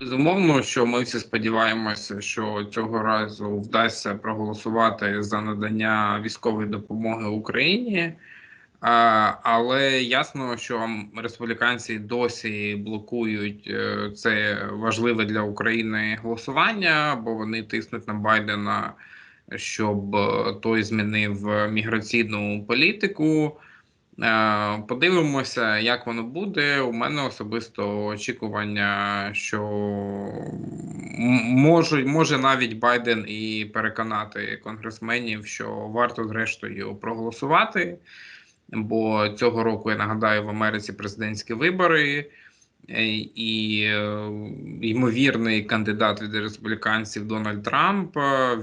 Безумовно, що ми всі сподіваємося, що цього разу вдасться проголосувати за надання військової допомоги Україні. Але ясно, що республіканці досі блокують е, це важливе для України голосування, бо вони тиснуть на Байдена, щоб е, той змінив міграційну політику. Е, подивимося, як воно буде. У мене особисто очікування, що може, може навіть Байден і переконати конгресменів, що варто зрештою проголосувати. Бо цього року я нагадаю в Америці президентські вибори. Е, і е, ймовірний кандидат від республіканців Дональд Трамп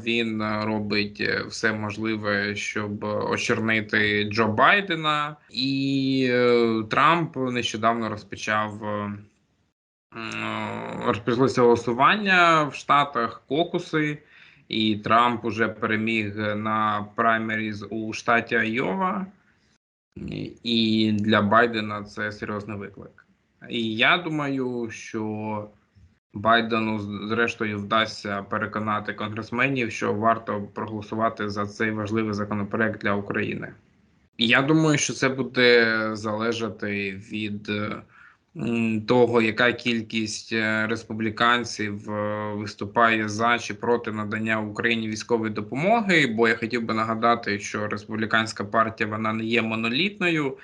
він робить все можливе, щоб очернити Джо Байдена, і е, Трамп нещодавно розпочав розпочалося голосування в Штатах Кокуси, і Трамп уже переміг на праймеріз у штаті Айова. І для Байдена це серйозний виклик. І я думаю, що Байдену зрештою вдасться переконати конгресменів, що варто проголосувати за цей важливий законопроект для України. Я думаю, що це буде залежати від того, яка кількість е, республіканців е, виступає за чи проти надання Україні військової допомоги. Бо я хотів би нагадати, що республіканська партія вона не є монолітною.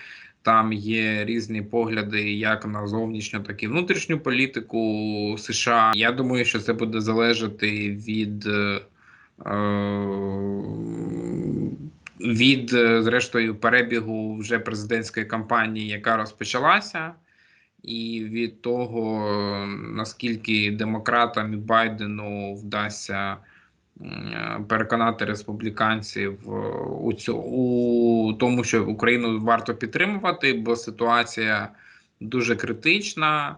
Там є різні погляди як на зовнішню, так і внутрішню політику США. Я думаю, що це буде залежати від е, від зрештою перебігу вже президентської кампанії, яка розпочалася, і від того наскільки демократам і Байдену вдасться. Переконати республіканців е, у цьому у тому, що Україну варто підтримувати, бо ситуація дуже критична,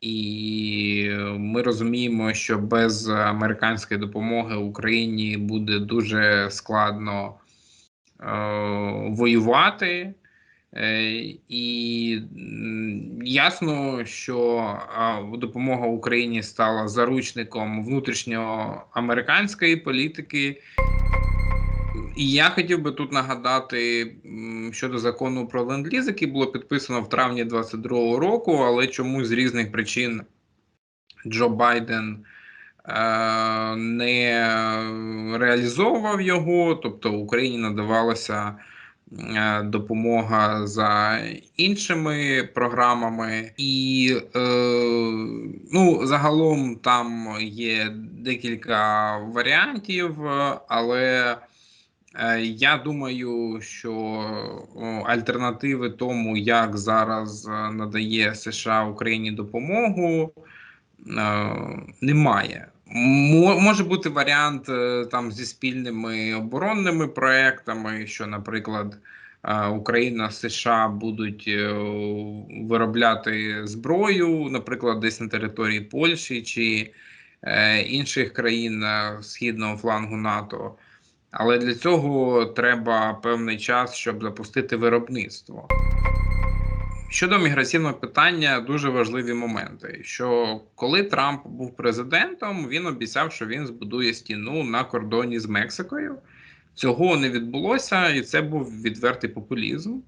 і ми розуміємо, що без американської допомоги Україні буде дуже складно е, воювати. Е, і ясно, що допомога Україні стала заручником внутрішньоамериканської політики. І я хотів би тут нагадати щодо закону про ленд-ліз, який було підписано в травні 2022 року, але чомусь з різних причин Джо Байден е, не реалізовував його, тобто Україні надавалося. Е, допомога за іншими програмами, і е, ну загалом там є декілька варіантів, але е, я думаю, що альтернативи тому, як зараз надає США Україні допомогу, немає. Може бути варіант е, там зі спільними оборонними проектами, що, наприклад, е, Україна США будуть е, виробляти зброю, наприклад, десь на території Польщі чи інших країн східного флангу НАТО. Але для цього треба певний час, щоб запустити виробництво. Щодо міграційного питання, дуже важливі моменти. Що коли Трамп був президентом, він обіцяв, що він збудує стіну на кордоні з Мексикою. Цього не відбулося, і це був відвертий популізм.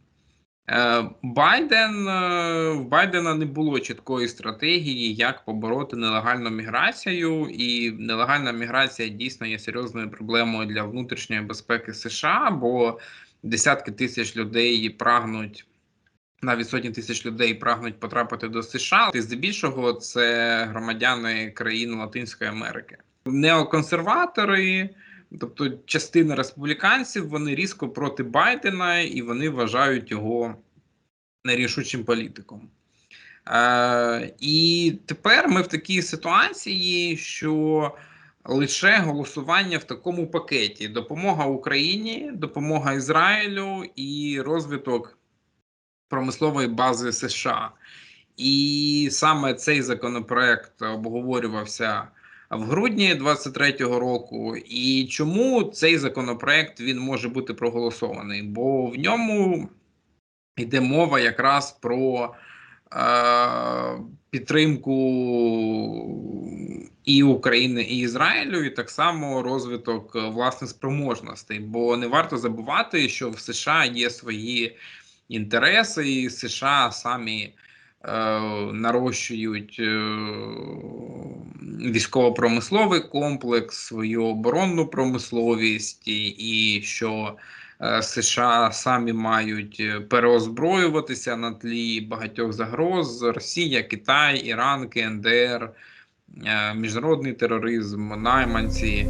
Е, Байден е, в Байдена не було чіткої стратегії, як побороти нелегальну міграцію, і нелегальна міграція дійсно є серйозною проблемою для внутрішньої безпеки США, бо десятки тисяч людей прагнуть навіть сотні тисяч людей прагнуть потрапити до США. І здебільшого це громадяни країн Латинської Америки, неоконсерватори. Тобто частина республіканців вони різко проти Байдена і вони вважають його нерішучим політиком. Е, І тепер ми в такій ситуації, що лише голосування в такому пакеті: допомога Україні, допомога Ізраїлю і розвиток промислової бази США. І саме цей законопроект обговорювався в грудні 23-го року. І чому цей законопроект він може бути проголосований? Бо в ньому йде мова якраз про е, підтримку і України, і Ізраїлю, і так само розвиток власних спроможностей. Бо не варто забувати, що в США є свої інтереси, і США самі е, нарощують е, військово-промисловий комплекс, свою оборонну промисловість, і, і що е, США самі мають е, переозброюватися на тлі багатьох загроз: Росія, Китай, Іран, КНДР, е, міжнародний тероризм, найманці.